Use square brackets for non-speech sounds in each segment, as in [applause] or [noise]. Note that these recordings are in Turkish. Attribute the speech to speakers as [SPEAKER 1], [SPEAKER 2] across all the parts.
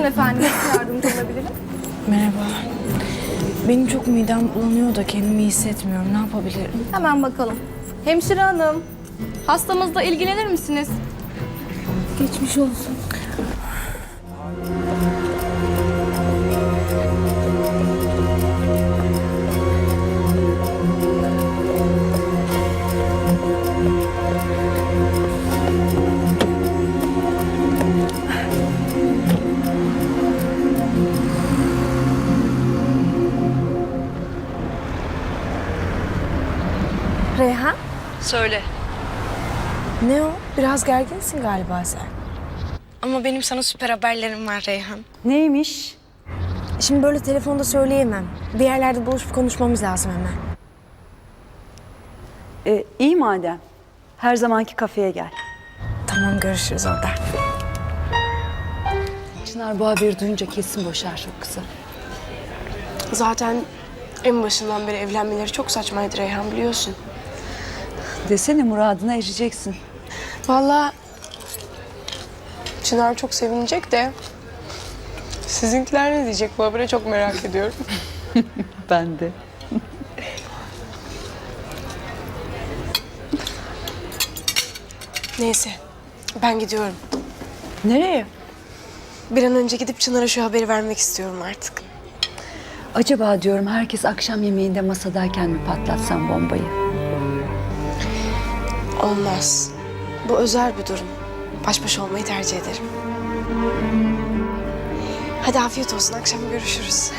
[SPEAKER 1] Buyurun efendim, nasıl yardımcı olabilirim? Merhaba. Benim çok midem bulanıyor da kendimi iyi hissetmiyorum. Ne yapabilirim?
[SPEAKER 2] Hemen bakalım. Hemşire hanım, hastamızla ilgilenir misiniz?
[SPEAKER 1] Geçmiş olsun.
[SPEAKER 3] Söyle.
[SPEAKER 1] Ne o? Biraz gerginsin galiba sen. Ama benim sana süper haberlerim var Reyhan.
[SPEAKER 3] Neymiş?
[SPEAKER 1] Şimdi böyle telefonda söyleyemem. Bir yerlerde buluşup konuşmamız lazım hemen.
[SPEAKER 3] Ee, iyi madem. Her zamanki kafeye gel.
[SPEAKER 1] Tamam görüşürüz orada.
[SPEAKER 3] Çınar bu haberi duyunca kesin boşar çok kısa.
[SPEAKER 4] Zaten en başından beri evlenmeleri çok saçmaydı Reyhan biliyorsun.
[SPEAKER 3] Desene muradına ereceksin.
[SPEAKER 4] Vallahi Çınar çok sevinecek de sizinkiler ne diyecek bu habere çok merak [laughs] ediyorum. [laughs]
[SPEAKER 3] Ben de.
[SPEAKER 4] Neyse ben gidiyorum.
[SPEAKER 3] Nereye?
[SPEAKER 4] Bir an önce gidip Çınar'a şu haberi vermek istiyorum artık.
[SPEAKER 3] Acaba diyorum herkes akşam yemeğinde masadayken mi patlatsam bombayı?
[SPEAKER 4] Olmaz. Bu özel bir durum. Baş başa olmayı tercih ederim. Hadi afiyet olsun. Akşam görüşürüz.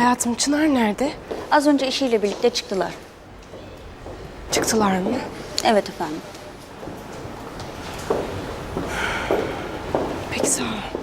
[SPEAKER 4] Hayatım Çınar nerede?
[SPEAKER 5] Az önce eşiyle birlikte çıktılar.
[SPEAKER 4] Çıktılar mı?
[SPEAKER 5] Evet efendim.
[SPEAKER 4] Peki sağ ol.